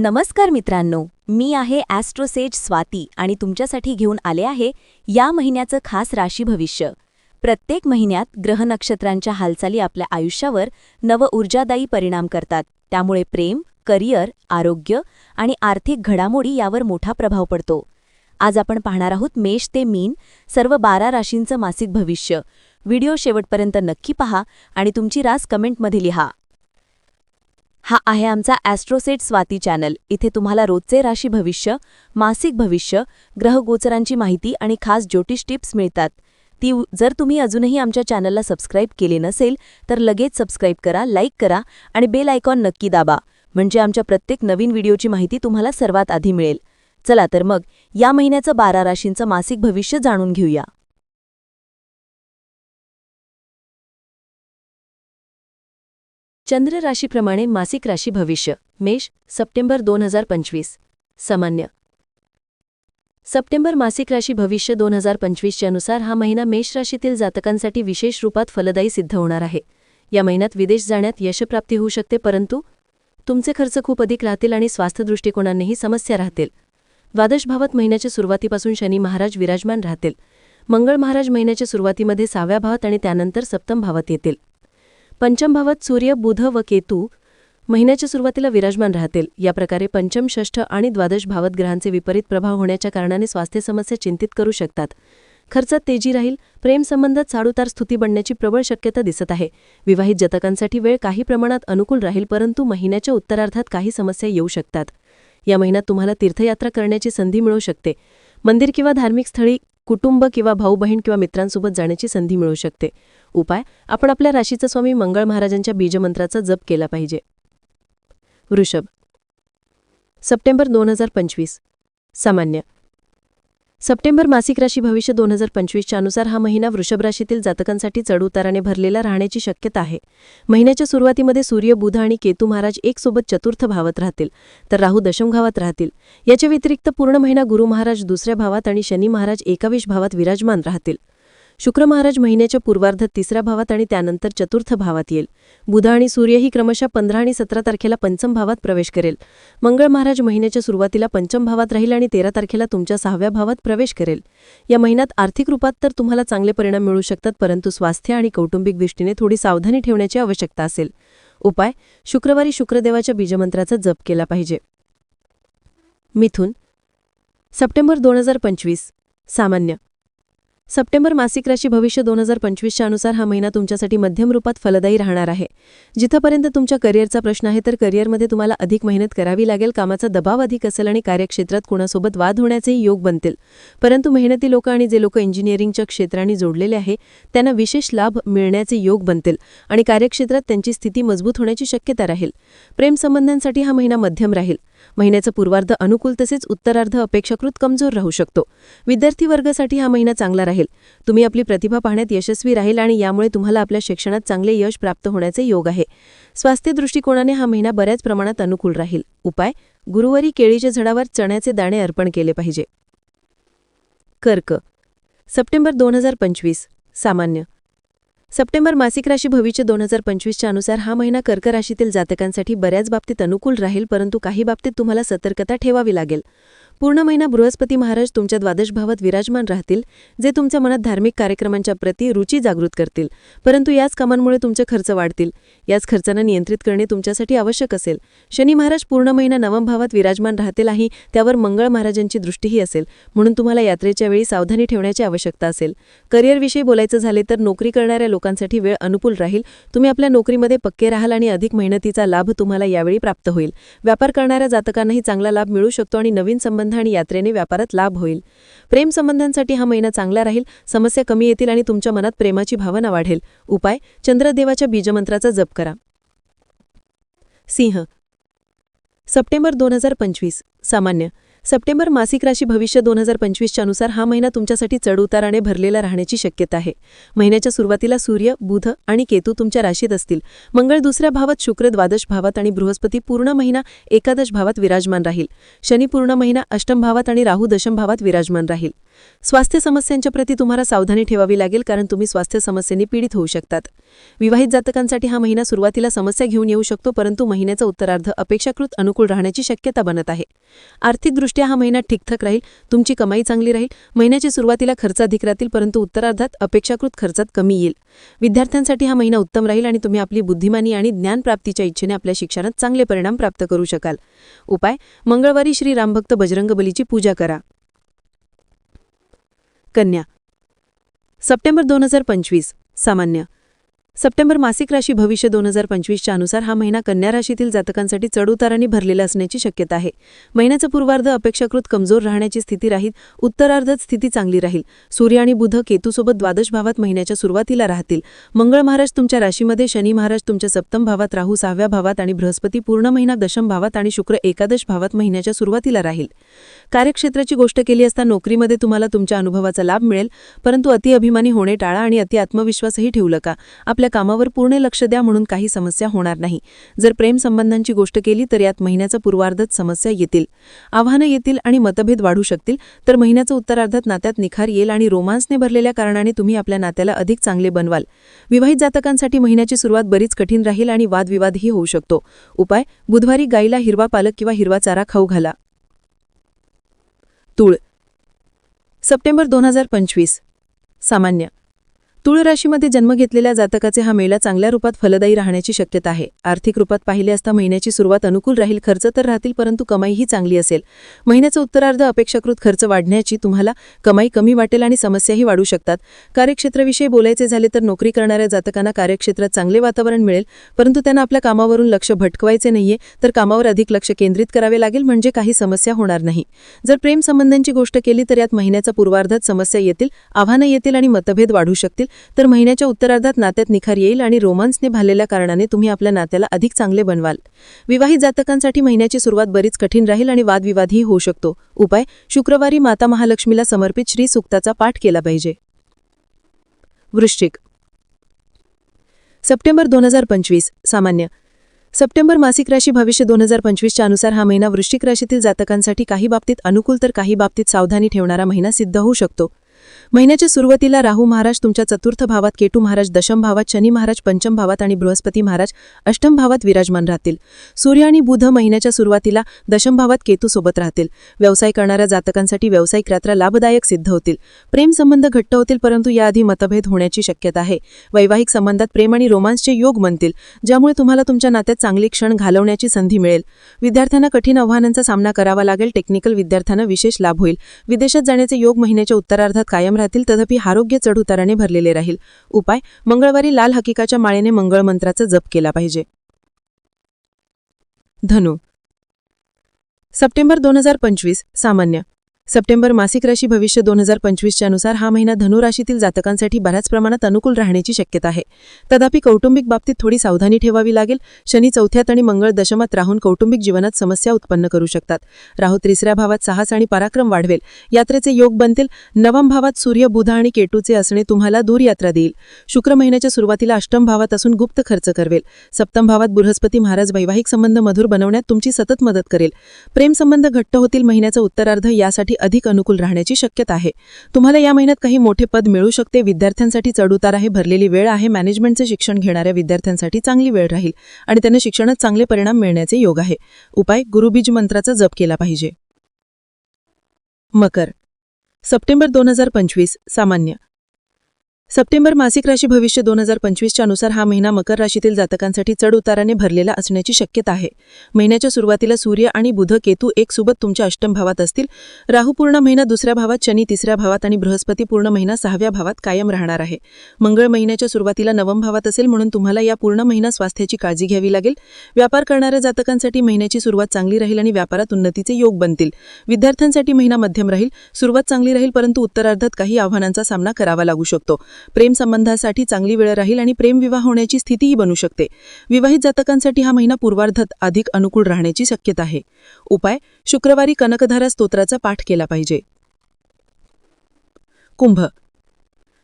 नमस्कार मित्रांनो मी आहे ॲस्ट्रोसेज स्वाती आणि तुमच्यासाठी घेऊन आले आहे या महिन्याचं खास राशी भविष्य. प्रत्येक महिन्यात ग्रह नक्षत्रांच्या हालचाली आपल्या आयुष्यावर नव ऊर्जादायी परिणाम करतात. त्यामुळे प्रेम करिअर आरोग्य आणि आर्थिक घडामोडी यावर मोठा प्रभाव पडतो. आज आपण पाहणार आहोत मेष ते मीन सर्व बारा राशींचं मासिक भविष्य. व्हिडिओ शेवटपर्यंत नक्की पहा आणि तुमची रास कमेंटमध्ये लिहा. हा आहे आमचा ॲस्ट्रोसेट स्वाती चॅनल इथे तुम्हाला रोजचे राशी भविष्य मासिक भविष्य ग्रहगोचरांची माहिती आणि खास ज्योतिष टिप्स मिळतात. ती जर तुम्ही अजूनही आमच्या चॅनलला सबस्क्राईब केले नसेल तर लगेच सबस्क्राईब करा लाईक करा आणि बेल आयकॉन नक्की दाबा. म्हणजे आमच्या प्रत्येक नवीन व्हिडिओची माहिती तुम्हाला सर्वात आधी मिळेल. चला तर मग या महिन्याचं बारा राशींचं मासिक भविष्य जाणून घेऊया. चंद्र राशीप्रमाणे मासिक राशी भविष्य. मेष सप्टेंबर दोन हजार पंचवीस. सामान्य. सप्टेंबर मासिक राशी भविष्य दोन हजार पंचवीसच्या नुसार हा महिना मेष राशीतील जातकांसाठी विशेष रूपात फलदायी सिद्ध होणार आहे. या महिन्यात विदेश जाण्यात यशप्राप्ती होऊ शकते परंतु तुमचे खर्च खूप अधिक राहतील आणि स्वास्थ्य दृष्टिकोनानेही समस्या राहतील. द्वादशभावात महिन्याच्या सुरुवातीपासून शनी महाराज विराजमान राहतील. मंगळ महाराज महिन्याच्या सुरुवातीमध्ये सहाव्या भावात आणि त्यानंतर सप्तम भावात येतील. पंचम भावात सूर्य बुध व केतू महिन्याच्या सुरुवातीला विराजमान राहतील. या प्रकारे पंचम षष्ठ आणि द्वादश भावत ग्रहांचे विपरीत प्रभाव होण्याच्या कारणाने स्वास्थ्य समस्या चिंतित करू शकतात. खर्चात तेजी राहील. प्रेमसंबंधात साडूतार स्तुती बनण्याची प्रबळ शक्यता दिसत आहे. विवाहित जतकांसाठी वेळ काही प्रमाणात अनुकूल राहील परंतु महिन्याच्या उत्तरार्धात काही समस्या येऊ शकतात. या महिन्यात तुम्हाला तीर्थयात्रा करण्याची संधी मिळू शकते. मंदिर किंवा धार्मिक स्थळी कुटुंब किंवा भाऊ बहीण किंवा मित्रांसोबत जाण्याची संधी मिळू शकते. उपाय आपण आपल्या राशीचा स्वामी मंगळ महाराजांच्या बीजमंत्राचा जप केला पाहिजे. वृषभ सप्टेंबर दोन हजार पंचवीस सामान्य. सप्टेंबर मासिक राशी भविष्य दोन हजार पंचवीसच्या अनुसार हा महिना वृषभ राशीतील जातकांसाठी चढउताराने भरलेला राहण्याची शक्यता आहे. महिन्याच्या सुरुवातीमध्ये सूर्य बुध आणि केतू महाराज एकसोबत चतुर्थ भावात राहतील तर राहू दशम भावात राहतील. याच्या व्यतिरिक्त पूर्ण महिना गुरु महाराज दुसऱ्या भावात आणि शनी महाराज एकाविश भावात विराजमान राहतील. शुक्र महाराज महिन्याच्या पूर्वार्धात तिसऱ्या भावात आणि त्यानंतर चतुर्थ भावात येईल. बुध आणि सूर्यही क्रमशः पंधरा आणि सतरा तारखेला पंचम भावात प्रवेश करेल. मंगळ महाराज महिन्याच्या सुरुवातीला पंचम भावात राहील आणि तेरा तारखेला तुमच्या सहाव्या भावात प्रवेश करेल. या महिन्यात आर्थिक रूपात तर तुम्हाला चांगले परिणाम मिळू शकतात परंतु स्वास्थ्य आणि कौटुंबिक दृष्टीने थोडी सावधानी ठेवण्याची आवश्यकता असेल. उपाय शुक्रवारी शुक्रदेवाच्या बीजमंत्राचा जप केला पाहिजे. मिथुन सप्टेंबर दोन हजार पंचवीस सामान्य सप्टेंबर मासिक राशी भविष्य दोन हजार पंचवीसच्या अनुसार हा महिना तुमच्यासाठी मध्यम रूपात फलदायी राहणार आहे. जिथंपर्यंत तुमच्या करिअरचा प्रश्न आहे तर करिअरमध्ये तुम्हाला अधिक मेहनत करावी लागेल कामाचा दबाव अधिक असेल आणि कार्यक्षेत्रात कोणासोबत वाद होण्याचेही योग बनतील. परंतु मेहनती लोक आणि जे लोक इंजिनिअरिंगच्या क्षेत्राने जोडलेले आहे त्यांना विशेष लाभ मिळण्याचे योग बनतील आणि कार्यक्षेत्रात त्यांची स्थिती मजबूत होण्याची शक्यता राहील. प्रेमसंबंधांसाठी हा महिना मध्यम राहील. महिन्याचं पूर्वार्ध अनुकूल तसेच उत्तरार्ध अपेक्षाकृत कमजोर राहू शकतो. विद्यार्थी वर्गासाठी हा महिना चांगला राहील. तुम्ही आपली प्रतिभा पाहण्यात यशस्वी राहील आणि यामुळे तुम्हाला आपल्या शिक्षणात चांगले यश प्राप्त होण्याचे योग आहे. स्वास्थ्य दृष्टिकोनाने हा महिना बऱ्याच प्रमाणात अनुकूल राहील. उपाय गुरुवारी केळीच्या झाडावर चण्याचे दाणे अर्पण केले पाहिजे. कर्क सप्टेंबर दोन हजार पंचवीस सामान्य. सप्टेंबर मासिक राशी भविष्य दोन हजार पंचवीसच्या अनुसार हा महिना कर्क राशीतील जातकांसाठी बऱ्याच बाबतीत अनुकूल राहील परंतु काही बाबतीत तुम्हाला सतर्कता ठेवावी लागेल. पूर्ण महिना बृहस्पती महाराज तुमच्या द्वादश भावात विराजमान राहतील जे तुमच्या मनात धार्मिक कार्यक्रमांच्या प्रती रुची जागृत करतील. परंतु याच कामांमुळे तुमचे खर्च वाढतील. याच खर्चांना नियंत्रित करणे तुमच्यासाठी आवश्यक असेल. शनी महाराज पूर्ण महिना नवम भावात विराजमान राहतील आहे त्यावर मंगळ महाराजांची दृष्टीही असेल. म्हणून तुम्हाला यात्रेच्या वेळी सावधानी ठेवण्याची आवश्यकता असेल. करिअरविषयी बोलायचं झाले तर नोकरी करणाऱ्या लोकांसाठी वेळ अनुकूल राहील. तुम्ही आपल्या नोकरीमध्ये पक्के राहाल आणि अधिक मेहनतीचा लाभ तुम्हाला यावेळी प्राप्त होईल. व्यापार करणाऱ्या जातकांनाही चांगला लाभ मिळू शकतो आणि नवीन संबंध आणि यात्रेने व्यापारात लाभ होईल. प्रेमसंबंधांसाठी हा महिना चांगला राहील समस्या कमी येतील आणि तुमच्या मनात प्रेमाची भावना वाढेल. उपाय चंद्रदेवाच्या बीजमंत्राचा जप करा. सिंह सप्टेंबर दोन हजार पंचवीस. सामान्य सप्टेंबर मासिक राशी भविष्य दोन हजार पंचवीसच्या अनुसार हा महिना तुमच्यासाठी चढउताराने भरलेला राहण्याची शक्यता आहे. महिन्याच्या सुरुवातीला सूर्य बुध आणि केतू तुमच्या राशीत असतील. मंगळ दुसऱ्या भावात शुक्र द्वादश भावात आणि बृहस्पती पूर्ण महिना एकादश भावात विराजमान राहील. शनी पूर्ण महिना अष्टम भावात आणि राहू दशम भावात विराजमान राहील. स्वास्थ्य समस्यांच्या प्रती तुम्हाला सावधानी ठेवावी लागेल कारण तुम्ही स्वास्थ्य समस्येने पीडित होऊ शकतात. विवाहित जातकांसाठी हा महिना सुरुवातीला समस्या घेऊन येऊ शकतो परंतु महिन्याचा उत्तरार्ध अपेक्षाकृत अनुकूल राहण्याची शक्यता बनत आहे. आर्थिकदृष्ट्या हा महिना ठिकठक राहील तुमची कमाई चांगली राहील महिन्याच्या सुरुवातीला खर्च अधिक राहतील परंतु उत्तरार्धात अपेक्षाकृत खर्चात कमी येईल. विद्यार्थ्यांसाठी हा महिना उत्तम राहील आणि तुम्ही आपली बुद्धिमानी आणि ज्ञानप्राप्तीच्या इच्छेने आपल्या शिक्षणात चांगले परिणाम प्राप्त करू शकाल. उपाय मंगळवारी श्री रामभक्त बजरंगबलीची पूजा करा. कन्या. सप्टेंबर दोन हजार पंचवीस सामान्य. सप्टेंबर मासिक राशी भविष्य दोन हजार पंचवीसच्या अनुसार हा महिना कन्या राशीतील जातकांसाठी चढउतारांनी भरलेला असण्याची शक्यता आहे. महिन्याचा पूर्वार्ध अपेक्षाकृत कमजोर राहण्याची स्थिती राहील उत्तरार्धात स्थिती चांगली राहील. सूर्य आणि बुध केतूसोबत द्वादश भावात महिन्याच्या सुरुवातीला राहतील. मंगळ महाराज तुमच्या राशीमध्ये शनी महाराज तुमच्या सप्तम भावात राहू सहाव्या भावात आणि बृहस्पती पूर्ण महिना दशम भावात आणि शुक्र एकादश भावात महिन्याच्या सुरुवातीला राहील. कार्यक्षेत्राची गोष्ट केली असता नोकरीमध्ये तुम्हाला तुमच्या अनुभवाचा लाभ मिळेल परंतु अति अभिमानी होणे टाळा आणि अति आत्मविश्वासही ठेवू नका. आपल्या कामावर पूर्ण लक्ष द्या म्हणून काही समस्या होणार नाही. जर प्रेम संबंधांची गोष्ट केली तर यात महिन्याचा पूर्वार्धात समस्या येतील. आव्हानं येतील आणि मतभेद वाढू शकतील तर महिन्याचा उत्तरार्धात नात्यात निखार येईल आणि रोमांसने भरलेल्या कारणाने तुम्ही आपल्या नात्याला अधिक चांगले बनवाल. विवाहित जातकांसाठी महिन्याची सुरुवात बरीच कठीण राहील आणि वादविवादही होऊ शकतो. उपाय बुधवारी गाईला हिरवा पालक किंवा हिरवा चारा खाऊ घाला. तुळ. सप्टेंबर दोन हजार पंचवीस. सामान्य. तुळ राशीमध्ये जन्म घेतलेल्या जातकाचे हा मेळा चांगल्या रूपात फलदायी राहण्याची शक्यता आहे. आर्थिक रूपात पाहिले असता महिन्याची सुरुवात अनुकूल राहील खर्च तर राहतील परंतु कमाईही चांगली असेल. महिन्याचा उत्तरार्ध अपेक्षाकृत खर्च वाढण्याची तुम्हाला कमाई कमी वाटेल आणि समस्याही वाढू शकतात. कार्यक्षेत्राविषयी बोलायचे झाले तर नोकरी करणाऱ्या जातकांना कार्यक्षेत्रात चांगले वातावरण मिळेल परंतु त्यांना आपल्या कामावरून लक्ष भटकवायचे नाहीये तर कामावर अधिक लक्ष केंद्रित करावे लागेल म्हणजे काही समस्या होणार नाही. जर प्रेम संबंधांची गोष्ट केली तर यात महिन्याचा पूर्वार्धात समस्या येतील आव्हानं येतील आणि मतभेद वाढू शकतील. तर महिन्याच्या उत्तरार्धात नात्यात निखार येईल आणि रोमांसने भालेल्या कारणाने तुम्ही आपल्या नात्याला अधिक चांगले बनवाल. विवाहित जातकांसाठी महिन्याची सुरुवात बरीच कठीण राहील आणि वादविवादही होऊ शकतो. उपाय शुक्रवारी माता महालक्ष्मीला समर्पित श्री सुक्ताचा पाठ केला पाहिजे. वृश्चिक. सप्टेंबर दोन हजार पंचवीस सामान्य. सप्टेंबर मासिक राशी भविष्य दोन हजार पंचवीसच्या अनुसार हा महिना वृश्चिक राशीतील जातकांसाठी काही बाबतीत अनुकूल तर काही बाबतीत सावधानी ठेवणारा महिना सिद्ध होऊ शकतो. महिन्याच्या सुरुवातीला राहू महाराज तुमच्या चतुर्थ भावात केटू महाराज दशम भावात शनी महाराज पंचम भावात आणि बृहस्पती महाराज अष्टम भावात विराजमान राहतील. सूर्य आणि बुध महिन्याच्या सुरुवातीला दशम भावात केतू सोबत राहतील. व्यवसाय करणाऱ्या जातकांसाठी व्यावसायिक यात्रा लाभदायक सिद्ध होतील. प्रेम संबंध घट्ट होतील परंतु याआधी मतभेद होण्याची शक्यता आहे. वैवाहिक संबंधात प्रेम आणि रोमांसचे योग बनतील ज्यामुळे तुम्हाला तुमच्या नात्यात चांगली क्षण घालवण्याची संधी मिळेल. विद्यार्थ्यांना कठीण आव्हानांचा सामना करावा लागेल टेक्निकल विद्यार्थ्यांना विशेष लाभ होईल. विदेशात जाण्याचे योग महिन्याच्या उत्तरार्धात कायम राहतील तथापि आरोग्य चढउताराने भरलेले राहील. उपाय मंगळवारी लाल हकीकाच्या माळेने मंगळ मंत्राचा जप केला पाहिजे. धनु. सप्टेंबर दोन हजार पंचवीस सामान्य. सप्टेंबर मासिक राशी भविष्य दोन हजार पंचवीसच्या अनुसार हा महिना धनुराशीतील जातकांसाठी बऱ्याच प्रमाणात अनुकूल राहण्याची शक्यता आहे. तथापि कौटुंबिक बाबतीत थोडी सावधानी ठेवावी लागेल. शनी चौथ्यात आणि मंगळ दशमात राहून कौटुंबिक जीवनात समस्या उत्पन्न करू शकतात. राहू तिसऱ्या भावात साहस आणि पराक्रम वाढवेल. यात्रेचे योग बनतील. नवम भावात सूर्य बुध आणि केटूचे असणे तुम्हाला दूरयात्रा देईल. शुक्र महिन्याच्या सुरुवातीला अष्टम भावात असून गुप्त खर्च करवेल. सप्तम भावात बृहस्पती महाराज वैवाहिक संबंध मधुर बनवण्यात तुमची सतत मदत करेल. प्रेमसंबंध घट्ट होतील. महिन्याचा उत्तरार्ध यासाठी अधिक अनुकूल राहण्याची शक्यता आहे. तुम्हाला या महिन्यात काही मोठे पद मिळू शकते. विद्यार्थ्यांसाठी चढउतार आहे भरलेली वेळ आहे. मॅनेजमेंटचे शिक्षण घेणाऱ्या विद्यार्थ्यांसाठी चांगली वेळ राहील आणि त्यांना शिक्षणात चांगले परिणाम मिळण्याचे योग आहे. उपाय गुरुबीज मंत्राचा जप केला पाहिजे. मकर. सप्टेंबर दोन हजार पंचवीस सामान्य. सप्टेंबर मासिक राशी भविष्य दोन हजार पंचवीसच्या अनुसार हा महिना मकर राशीतील जातकांसाठी चढ उताराने भरलेला असण्याची शक्यता आहे. महिन्याच्या सुरुवातीला सूर्य आणि बुध केतू एक सोबत तुमच्या अष्टम भावात असतील. राहू पूर्ण महिना दुसऱ्या भावात शनी तिसऱ्या भावात आणि बृहस्पती पूर्ण महिना सहाव्या भावात कायम राहणार आहे. मंगळ महिन्याच्या सुरुवातीला नवम भावात असेल म्हणून तुम्हाला या पूर्ण महिना स्वास्थ्याची काळजी घ्यावी लागेल. व्यापार करणाऱ्या जातकांसाठी महिन्याची सुरुवात चांगली राहील आणि व्यापारात उन्नतीचे योग बनतील. विद्यार्थ्यांसाठी महिना मध्यम राहील. सुरुवात चांगली राहील परंतु उत्तरार्धात काही आव्हानांचा सामना करावा लागू शकतो. प्रेम संबंधासाठी चांगली वेळ राहील आणि प्रेमविवाह होण्याची स्थितीही बनू शकते. विवाहित जातकांसाठी हा महिना पूर्वार्धात अधिक अनुकूल राहण्याची शक्यता आहे. उपाय शुक्रवारी कनकधारा स्तोत्राचा पाठ केला पाहिजे. कुंभ.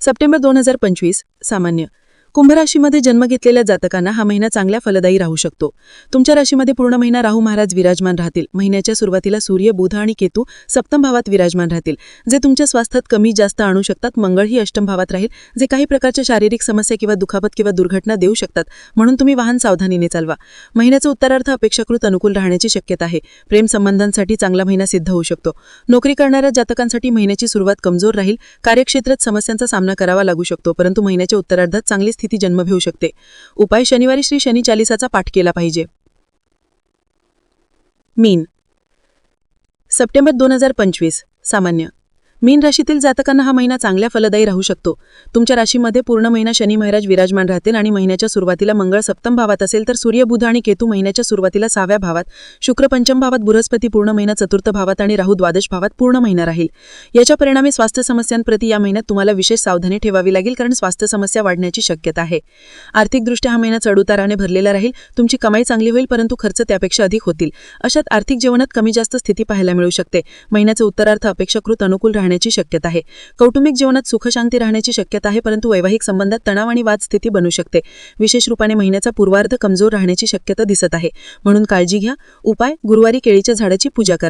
सप्टेंबर दोन हजार पंचवीस सामान्य. कुंभराशीमध्ये जन्म घेतलेल्या जातकांना हा महिना चांगल्या फलदायी राहू शकतो. तुमच्या राशीमध्ये पूर्ण महिना राहू महाराज विराजमान राहतील. महिन्याच्या सुरुवातीला सूर्य बुध आणि केतू सप्तम भावात विराजमान राहतील. जे तुमच्या स्वास्थ्यात कमी जास्त आणू शकतात मंगळही अष्टम भावात राहील. जे काही प्रकारच्या शारीरिक समस्या किंवा दुखापत किंवा दुर्घटना देऊ शकतात म्हणून तुम्ही वाहन सावधानीने चालवा. महिन्याचा उत्तरार्थ अपेक्षाकृत अनुकूल राहण्याची शक्यता आहे. प्रेम संबंधांसाठी चांगला महिना सिद्ध होऊ शकतो. नोकरी करणाऱ्या जातकांसाठी महिन्याची सुरुवात कमजोर राहील. कार्यक्षेत्रात समस्यांचा सामना करावा लागू शकतो परंतु महिन्याच्या उत्तरार्धात चांगली स्थिती जन्म घेऊ शकते. उपाय शनिवारी श्री शनी चालिसाचा पाठ केला पाहिजे. मीन. सप्टेंबर दोन हजार पंचवीस. सामान्य. मीन राशीतील जातकांना हा महिना चांगल्या फलदायी राहू शकतो. तुमच्या राशीमध्ये पूर्ण महिना शनी महाराज विराजमान राहतील आणि महिन्याच्या सुरुवातीला मंगळ सप्तम भावात असेल तर सूर्य बुध आणि केतू महिन्याच्या सुरुवातीला सहाव्या भावात शुक्र पंचम भावात बृहस्पती पूर्ण महिना चतुर्थ भावात आणि राहू द्वादश भावात पूर्ण महिना राहील. याच्या परिणामी स्वास्थ्य समस्यांप्रती या महिन्यात तुम्हाला विशेष सावधानी ठेवावी लागेल कारण स्वास्थ्य समस्या वाढण्याची शक्यता आहे. आर्थिकदृष्ट्या हा महिना चढउताराने भरलेला राहील. तुमची कमाई चांगली होईल परंतु खर्च त्यापेक्षा अधिक होतील. अशात आर्थिक जीवनात कमी जास्त स्थिती पाहायला मिळू शकते. महिन्याचे उत्तरार्थ अपेक्षाकृत अनुकूल राहण्याची शक्यता आहे. कौटुंबिक जीवनात सुखशांती राहण्याची शक्यता आहे परंतु वैवाहिक संबंधात तणाव आणि वाद स्थिती बनू शकते. विशेष रूपाने महिन्याचा पूर्वार्ध कमजोर राहण्याची शक्यता दिसत आहे. म्हणून काळजी घ्या. उपाय गुरुवारी केळीच्या झाडाची पूजा करा.